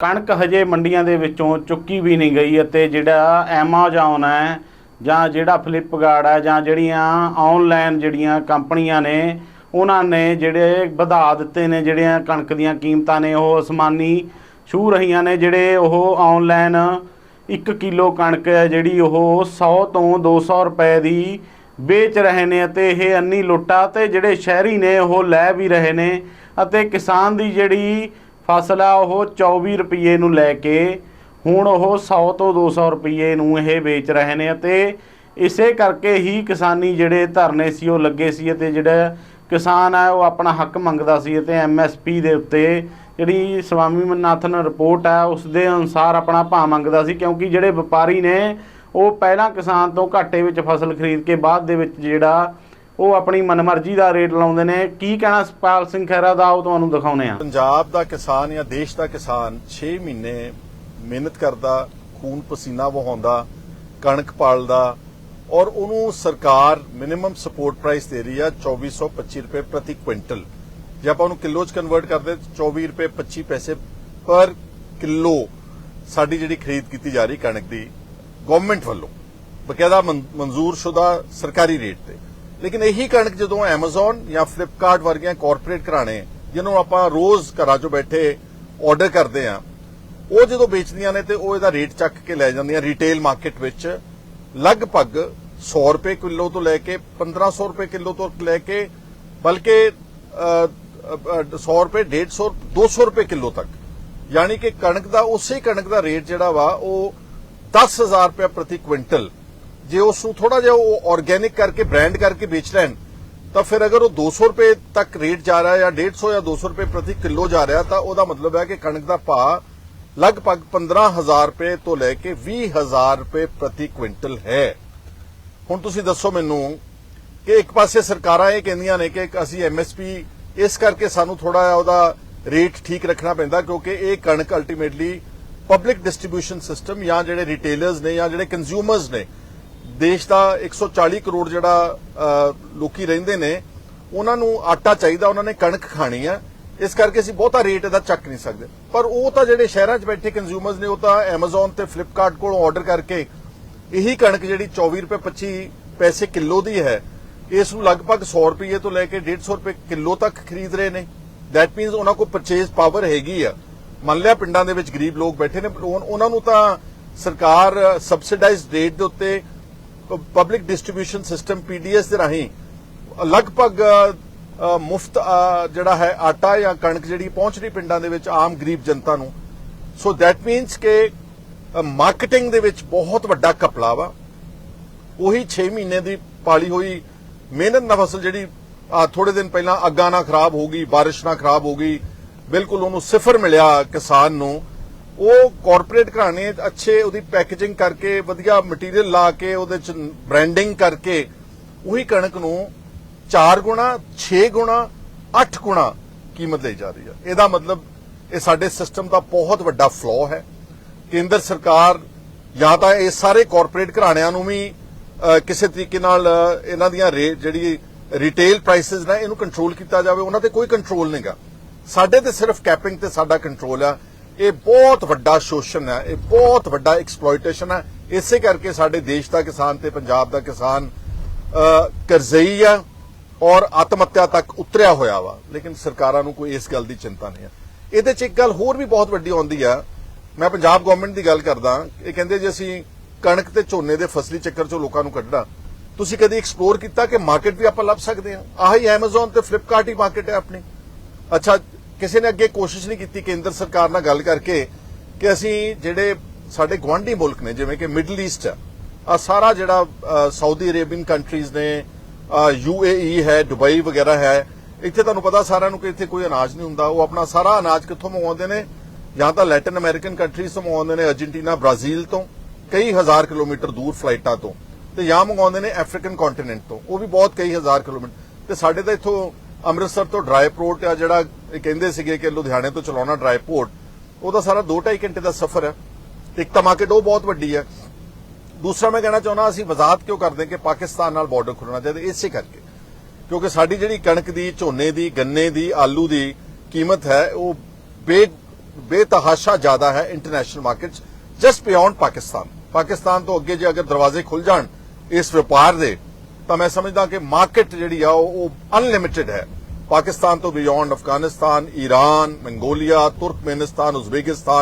ਕਣਕ ਹਜੇ ਮੰਡੀਆਂ ਦੇ ਵਿੱਚੋਂ ਚੁੱਕੀ ਵੀ ਨਹੀਂ ਗਈ ਅਤੇ ਜਿਹੜਾ ਐਮਾਜ਼ਨ ਹੈ, ਜਾਂ ਜਿਹੜਾ ਫਲਿੱਪਕਾਰਟ ਹੈ, ਜਾਂ ਜਿਹੜੀਆਂ ਆਨਲਾਈਨ ਜਿਹੜੀਆਂ ਕੰਪਨੀਆਂ ਨੇ, ਉਹਨਾਂ ਨੇ ਜਿਹੜੇ ਵਧਾ ਦਿੱਤੇ ਨੇ, ਜਿਹੜੀਆਂ ਕਣਕ ਦੀਆਂ ਕੀਮਤਾਂ ਨੇ, ਉਹ ਅਸਮਾਨੀ ਛੂ ਰਹੀਆਂ ਨੇ, ਜਿਹੜੇ ਉਹ ਆਨਲਾਈਨ 1 ਕਿਲੋ ਕਣਕ ਹੈ, ਜਿਹੜੀ ਉਹ 100 ਤੋਂ 200 ਰੁਪਏ ਦੀ ਵੇਚ ਰਹੇ ਨੇ ਅਤੇ ਇਹ ਅੰਨੀ ਲੁੱਟਾ ਤੇ ਜਿਹੜੇ ਸ਼ਹਿਰੀ ਨੇ ਉਹ ਲੈ ਵੀ ਰਹੇ ਨੇ ਅਤੇ ਕਿਸਾਨ ਦੀ ਜਿਹੜੀ ਫਸਲ ਆ ਉਹ 24 ਰੁਪਏ ਨੂੰ ਲੈ ਕੇ ਹੁਣ ਉਹ 100 ਤੋਂ 200 ਰੁਪਏ ਨੂੰ ਇਹ ਵੇਚ ਰਹੇ ਨੇ ਅਤੇ ਇਸੇ ਕਰਕੇ ਹੀ ਕਿਸਾਨੀ ਜਿਹੜੇ ਧਰਨੇ ਸੀ ਉਹ ਲੱਗੇ ਸੀ ਅਤੇ ਜਿਹੜਾ ਕਿਸਾਨ ਆ ਉਹ ਆਪਣਾ ਹੱਕ ਮੰਗਦਾ ਸੀ ਅਤੇ ਐਮਐਸਪੀ ਦੇ ਉੱਤੇ ਜਿਹੜੀ ਸਵਾਮੀ ਸਵਾਮੀਨਾਥਨ ਰਿਪੋਰਟ ਹੈ ਉਸ ਦੇ ਅਨੁਸਾਰ ਆਪਣਾ ਭਾਅ ਮੰਗਦਾ ਸੀ ਕਿਉਂਕਿ ਜਿਹੜੇ ਵਪਾਰੀ ਨੇ ਉਹ ਪਹਿਲਾਂ ਕਿਸਾਨ ਤੋਂ ਘਾਟੇ ਵਿੱਚ ਫਸਲ ਖਰੀਦ ਕੇ ਬਾਅਦ ਦੇ ਵਿੱਚ ਜਿਹੜਾ ਉਹ ਆਪਣੀ ਮਨਮਰਜ਼ੀ ਦਾ ਰੇਟ ਲਾਉਂਦੇ ਨੇ। ਕੀ ਕਹਿਣਾ ਸਪਾਲ ਸਿੰਘ ਖਹਿਰਾ ਦਾ, ਉਹ ਤੁਹਾਨੂੰ ਦਿਖਾਉਨੇ ਆ ਪੰਜਾਬ ਦਾ ਕਿਸਾਨ ਜਾਂ ਦੇਸ਼ ਦਾ ਕਿਸਾਨ 6 ਮਹੀਨੇ ਮਿਹਨਤ ਕਰਦਾ, ਖੂਨ ਪਸੀਨਾ ਵਹਾਉਂਦਾ, ਕਣਕ ਪਾਲਦਾ ਔਰ ਉਹਨੂੰ ਸਰਕਾਰ ਮਿਨੀਮਮ ਸਪੋਰਟ ਪ੍ਰਾਈਸ ਦੇ ਰਹੀ ਆ 2425 ਰੁਪਏ ਪ੍ਰਤੀ ਕੁਇੰਟਲ। ਜੇ ਆਪਾਂ ਉਹਨੂੰ ਕਿਲੋ ਚ ਕਨਵਰਟ ਕਰਦੇ ਤਾਂ 24 ਰੁਪਏ 25 ਪੈਸੇ ਪਰ ਕਿਲੋ ਸਾਡੀ ਜਿਹੜੀ ਖਰੀਦ ਕੀਤੀ ਜਾ ਰਹੀ ਕਣਕ ਦੀ ਗਵਰਨਮੈਂਟ ਵੱਲੋਂ, ਬਕਾਇਦਾ ਮਨਜੂਰ ਸ਼ੁਦਾ ਸਰਕਾਰੀ ਰੇਟ ਤੇ। ਲੇਕਿਨ ਇਹੀ ਕਣਕ ਜਦੋਂ Amazon ਜਾਂ Flipkart ਵਰਗੀਆਂ ਕਾਰਪੋਰੇਟ ਘਰਾਣੇ ਜਿਹਨੂੰ ਆਪਾਂ ਰੋਜ਼ ਘਰਾਂ 'ਚੋਂ ਬੈਠੇ ਆਰਡਰ ਕਰਦੇ ਆ ਉਹ ਜਦੋਂ ਵੇਚਦੀਆਂ ਨੇ ਤੇ ਉਹ ਇਹਦਾ ਰੇਟ ਚੱਕ ਕੇ ਲੈ ਜਾਂਦੀਆਂ ਰਿਟੇਲ ਮਾਰਕੀਟ ਵਿੱਚ ਲਗਭਗ 100 ਰੁਪਏ ਕਿਲੋ ਤੋਂ ਲੈ ਕੇ 1500 ਰੁਪਏ ਕਿਲੋ ਤੋਂ ਲੈ ਕੇ ਬਲਕਿ ਅ, ਅ, 100 ਰੁਪਏ 150 200 ਰੁਪਏ ਕਿਲੋ ਤੱਕ। ਯਾਨੀ ਕਿ ਕਣਕ ਦਾ ਉਸੇ ਕਣਕ ਦਾ ਰੇਟ ਜਿਹੜਾ ਵਾ ਉਹ 10000 ਰੁਪਏ ਪ੍ਰਤੀ ਕੁਇੰਟਲ ਜੇ ਉਸ ਨੂੰ ਥੋੜਾ ਜਿਹਾ ਉਹ ਆਰਗੇਨਿਕ ਕਰਕੇ ਬ੍ਰਾਂਡ ਕਰਕੇ ਵੇਚ ਲੈਣ, ਤਾਂ ਫਿਰ ਅਗਰ ਉਹ 200 ਰੁਪਏ ਤੱਕ ਰੇਟ ਜਾ ਰਿਹਾ ਜਾਂ 150 ਜਾਂ 200 ਰੁਪਏ ਪ੍ਰਤੀ ਕਿਲੋ ਜਾ ਰਿਹਾ, ਤਾਂ ਉਹਦਾ ਮਤਲਬ ਹੈ ਕਿ ਕਣਕ ਦਾ ਭਾਅ ਲਗਭਗ 15000 ਰੁਪਏ ਤੋਂ ਲੈ ਕੇ 20000 ਰੁਪਏ ਪ੍ਰਤੀ ਕੁਇੰਟਲ ਹੈ। ਹੁਣ ਤੁਸੀਂ ਦੱਸੋ ਮੈਨੂੰ ਕਿ ਇੱਕ ਪਾਸੇ ਸਰਕਾਰਾਂ ਇਹ ਕਹਿੰਦੀਆਂ ਨੇ ਕਿ ਅਸੀਂ ਐਮਐਸਪੀ ਇਸ ਕਰਕੇ ਸਾਨੂੰ ਥੋੜਾ ਜਿਹਾ ਉਹਦਾ ਰੇਟ ਠੀਕ ਰੱਖਣਾ ਪੈਂਦਾ, ਕਿਉਂਕਿ ਇਹ ਕਣਕ ਅਲਟੀਮੇਟਲੀ ਪਬਲਿਕ ਡਿਸਟ੍ਰੀਬਿਊਸ਼ਨ ਸਿਸਟਮ ਜਾਂ ਜਿਹੜੇ ਰਿਟੇਲਰਸ ਨੇ ਜਾਂ ਜਿਹੜੇ ਕੰਜ਼ਿਊਮਰਸ ਨੇ ਦੇਸ਼ ਦਾ 140 ਕਰੋੜ ਜਿਹੜਾ ਲੋਕੀ ਰਹਿੰਦੇ ਨੇ, ਉਹਨਾਂ ਨੂੰ ਆਟਾ ਚਾਹੀਦਾ, ਉਹਨਾਂ ਨੇ ਕਣਕ ਖਾਣੀ ਆ। ਇਸ ਕਰਕੇ ਅਸੀਂ ਬਹੁਤਾ ਰੇਟ ਇਹਦਾ ਚੱਕ ਨਹੀਂ ਸਕਦੇ। ਪਰ ਉਹ ਤਾਂ ਜਿਹੜੇ ਸ਼ਹਿਰਾਂ 'ਚ ਬੈਠੇ ਕੰਜ਼ਿਊਮਰਸ ਨੇ, ਉਹ ਤਾਂ Amazon ਤੇ Flipkart ਕੋਲੋਂ ਆਰਡਰ ਕਰਕੇ ਇਹੀ ਕਣਕ ਜਿਹੜੀ 24 ਰੁਪਏ 25 ਪੈਸੇ ਕਿਲੋ ਦੀ ਹੈ, ਇਸ ਨੂੰ ਲਗਭਗ 100 ਰੁਪਏ ਤੋਂ ਲੈ ਕੇ 150 ਰੁਪਏ ਕਿਲੋ ਤੱਕ ਖਰੀਦ ਰਹੇ ਨੇ। ਦੈਟ ਮੀਨਸ ਉਹਨਾਂ ਕੋਲ ਪਰਚੇਸ ਪਾਵਰ ਹੈਗੀ ਆ। ਮੰਨ ਲਿਆ ਪਿੰਡਾਂ ਦੇ ਵਿੱਚ ਗਰੀਬ ਲੋਕ ਬੈਠੇ ਨੇ ਉਹ- ਉਹਨਾਂ ਨੂੰ ਤਾਂ ਸਰਕਾਰ ਸਬਸਿਡਾਈਜ਼ਡ ਰੇਟ ਦੇ ਉੱਤੇ ਪਬਲਿਕ ਡਿਸਟ੍ਰੀਬਿਊਸ਼ਨ ਸਿਸਟਮ ਪੀਡੀਐਸ ਦੇ ਰਾਹੀਂ ਲਗਭਗ ਮੁਫਤ ਜਿਹੜਾ ਹੈ ਆਟਾ ਜਾਂ ਕਣਕ ਜਿਹੜੀ ਪਹੁੰਚ ਰਹੀ ਪਿੰਡਾਂ ਦੇ ਵਿੱਚ ਆਮ ਗਰੀਬ ਜਨਤਾ ਨੂੰ। ਸੋ ਦੈਟ ਮੀਨਸ ਕਿ ਮਾਰਕੀਟਿੰਗ ਦੇ ਵਿੱਚ ਬਹੁਤ ਵੱਡਾ ਕਪੜਾ ਵਾ। ਉਹੀ 6 ਮਹੀਨੇ ਦੀ ਪਾਲੀ ਹੋਈ ਮਿਹਨਤ ਨਾਲ ਫਸਲ ਜਿਹੜੀ ਥੋੜੇ ਦਿਨ ਪਹਿਲਾਂ ਅੱਗਾ ਨਾ ਖਰਾਬ ਹੋ ਗਈ, ਬਾਰਿਸ਼ ਨਾ ਖਰਾਬ ਹੋ ਗਈ। ਬਿਲਕੁਲ ਉਹਨੂੰ ਸਿਫਰ ਮਿਲਿਆ ਕਿਸਾਨ ਨੂੰ। ਉਹ ਕਾਰਪੋਰੇਟ ਘਰਾਣੇ ਅੱਛੇ, ਉਹਦੀ ਪੈਕੇਜਿੰਗ ਕਰਕੇ, ਵਧੀਆ ਮਟੀਰੀਅਲ ਲਾ ਕੇ, ਉਹਦੇ ਚ ਬ੍ਰਾਂਡਿੰਗ ਕਰਕੇ, ਉਹੀ ਕਣਕ ਨੂੰ 4 ਗੁਣਾ 6 ਗੁਣਾ 8 ਗੁਣਾ ਕੀਮਤ ਲਈ ਜਾ ਰਹੀ ਹੈ ਇਹਦਾ ਮਤਲਬ ਇਹ ਸਾਡੇ ਸਿਸਟਮ ਦਾ ਬਹੁਤ ਵੱਡਾ ਫਲੋ ਹੈ। ਕੇਂਦਰ ਸਰਕਾਰ ਜਾਂ ਤਾਂ ਇਹ ਸਾਰੇ ਕਾਰਪੋਰੇਟ ਘਰਾਣਿਆਂ ਨੂੰ ਵੀ ਕਿਸੇ ਤਰੀਕੇ ਨਾਲ ਇਹਨਾਂ ਦੀਆਂ ਰੇਟ ਜਿਹੜੀ ਰਿਟੇਲ ਪ੍ਰਾਈਸਸ ਨੇ, ਇਹਨੂੰ ਕੰਟਰੋਲ ਕੀਤਾ ਜਾਵੇ। ਉਹਨਾਂ ਤੇ ਕੋਈ ਕੰਟਰੋਲ ਨਹੀਂਗਾ ਸਾਡੇ ਤੇ ਸਿਰਫ ਕੈਪਿੰਗ ਤੇ ਸਾਡਾ ਕੰਟਰੋਲ ਆ। ਇਹ ਬਹੁਤ ਵੱਡਾ ਸ਼ੋਸ਼ਣ ਹੈ, ਇਹ ਬਹੁਤ ਵੱਡਾ ਐਕਸਪਲੋਇਟੇਸ਼ਨ ਹੈ। ਇਸੇ ਕਰਕੇ ਸਾਡੇ ਦੇਸ਼ ਦਾ ਕਿਸਾਨ ਤੇ ਪੰਜਾਬ ਦਾ ਕਿਸਾਨ ਕਰਜ਼ਈ ਆ ਔਰ ਆਤਮ ਹੱਤਿਆ ਤੱਕ ਉਤਰਿਆ ਹੋਇਆ ਵਾ। ਲੇਕਿਨ ਸਰਕਾਰਾਂ ਨੂੰ ਕੋਈ ਇਸ ਗੱਲ ਦੀ ਚਿੰਤਾ ਨਹੀਂ ਹੈ। ਇਹਦੇ ਚ ਇੱਕ ਗੱਲ ਹੋਰ ਵੀ ਬਹੁਤ ਵੱਡੀ ਆਉਂਦੀ ਆ ਮੈਂ ਪੰਜਾਬ ਗਵਰਨਮੈਂਟ ਦੀ ਗੱਲ ਕਰਦਾ, ਇਹ ਕਹਿੰਦੇ ਜੇ ਅਸੀਂ ਕਣਕ ਤੇ ਝੋਨੇ ਦੇ ਫਸਲੀ ਚੱਕਰ ਚੋਂ ਲੋਕਾਂ ਨੂੰ ਕੱਢਣਾ, ਤੁਸੀਂ ਕਦੀ ਐਕਸਪਲੋਰ ਕੀਤਾ ਕਿ ਮਾਰਕੀਟ ਵੀ ਆਪਾਂ ਲੱਭ ਸਕਦੇ ਹਾਂ? ਆਹੀ Amazon ਤੇ Flipkart ਹੀ ਮਾਰਕੀਟ ਹੈ ਆਪਣੀ। ਅੱਛਾ ਕਿਸੇ ਨੇ ਅੱਗੇ ਕੋਸ਼ਿਸ਼ ਨਹੀਂ ਕੀਤੀ ਕੇਂਦਰ ਸਰਕਾਰ ਨਾਲ ਗੱਲ ਕਰਕੇ ਕਿ ਅਸੀਂ ਜਿਹੜੇ ਸਾਡੇ ਗਵਾਂਢੀ ਮੁਲਕ ਨੇ ਜਿਵੇਂ ਕਿ ਮਿਡਲ ਈਸਟ ਆ ਸਾਰਾ ਜਿਹੜਾ ਅ, ਸਾਊਦੀ ਅਰੇਬੀਅਨ ਕੰਟਰੀਜ਼ ਨੇ ਯੂਏਈ ਹੈ ਦੁਬਈ ਵਗੈਰਾ ਹੈ ਇੱਥੇ ਤੁਹਾਨੂੰ ਪਤਾ ਸਾਰਿਆਂ ਨੂੰ ਕਿ ਇੱਥੇ ਕੋਈ ਅਨਾਜ ਨਹੀਂ ਹੁੰਦਾ ਉਹ ਆਪਣਾ ਸਾਰਾ ਅਨਾਜ ਕਿੱਥੋਂ ਮੰਗਵਾਉਂਦੇ ਨੇ? ਜਾਂ ਤਾਂ ਲੈਟਿਨ ਅਮਰੀਕਨ ਕੰਟਰੀਜ਼ ਤੋਂ ਮੰਗਵਾਉਂਦੇ ਨੇ ਅਰਜنٹੀਨਾ ਬ੍ਰਾਜ਼ੀਲ ਤੋਂ ਕਈ ਹਜ਼ਾਰ ਕਿਲੋਮੀਟਰ ਦੂਰ ਫਲਾਈਟਾਂ ਤੋਂ ਤੇ ਜਾਂ ਮੰਗਵਾਉਂਦੇ ਨੇ ਅਫਰੀਕਨ ਕੰਟੀਨੈਂਟ ਤੋਂ ਉਹ ਵੀ ਬਹੁਤ ਕਈ ਹਜ਼ਾਰ ਕਿਲੋਮੀਟਰ ਤੇ ਸਾਡੇ ਤਾਂ ਇੱਥੋਂ ਅੰਮ੍ਰਿਤਸਰ ਤੋਂ ਡਰਾਈ ਆ ਜਿਹੜਾ ਕਹਿੰਦੇ ਸੀਗੇ ਕਿ ਲੁਧਿਆਣੇ ਤੋਂ ਚਲਾਉਣਾ ਡਰਾਈਪੋਰਟ ਉਹਦਾ ਸਾਰਾ 2.5 ਘੰਟੇ ਦਾ ਸਫ਼ਰ ਹੈ। ਇੱਕ ਤਾਂ ਮਾਰਕੀਟ ਉਹ ਬਹੁਤ ਵੱਡੀ ਹੈ। ਦੂਸਰਾ ਮੈਂ ਕਹਿਣਾ ਚਾਹੁੰਦਾ, ਅਸੀਂ ਵਜ਼ਾਹਤ ਕਿਉਂ ਕਰਦੇ ਕਿ ਪਾਕਿਸਤਾਨ ਨਾਲ ਬਾਰਡਰ ਖੁੱਲਣਾ ਚਾਹੀਦਾ, ਇਸੇ ਕਰਕੇ। ਕਿਉਂਕਿ ਸਾਡੀ ਜਿਹੜੀ ਕਣਕ ਦੀ, ਝੋਨੇ ਦੀ, ਗੰਨੇ ਦੀ, ਆਲੂ ਦੀ ਕੀਮਤ ਹੈ, ਉਹ ਬੇ, ਬੇਤਹਾਸ਼ਾ ਜ਼ਿਆਦਾ ਹੈ international market just beyond Pakistan. Pakistan ਤੋਂ ਅੱਗੇ ਜੇ ਅਗਰ ਦਰਵਾਜ਼ੇ ਖੁੱਲ ਜਾਣ ਇਸ ਵਪਾਰ ਦੇ ਤਾਂ ਮੈਂ ਸਮਝਦਾ ਕਿ ਮਾਰਕੀਟ ਜਿਹੜੀ ਆ, ਉਹ ਅਨਲਿਮਿਟਿਡ ਹੈ। ਪਾਕਿਸਤਾਨ ਤੋਂ beyond Afghanistan Iran Mongolia, Turkmenistan, Uzbekistan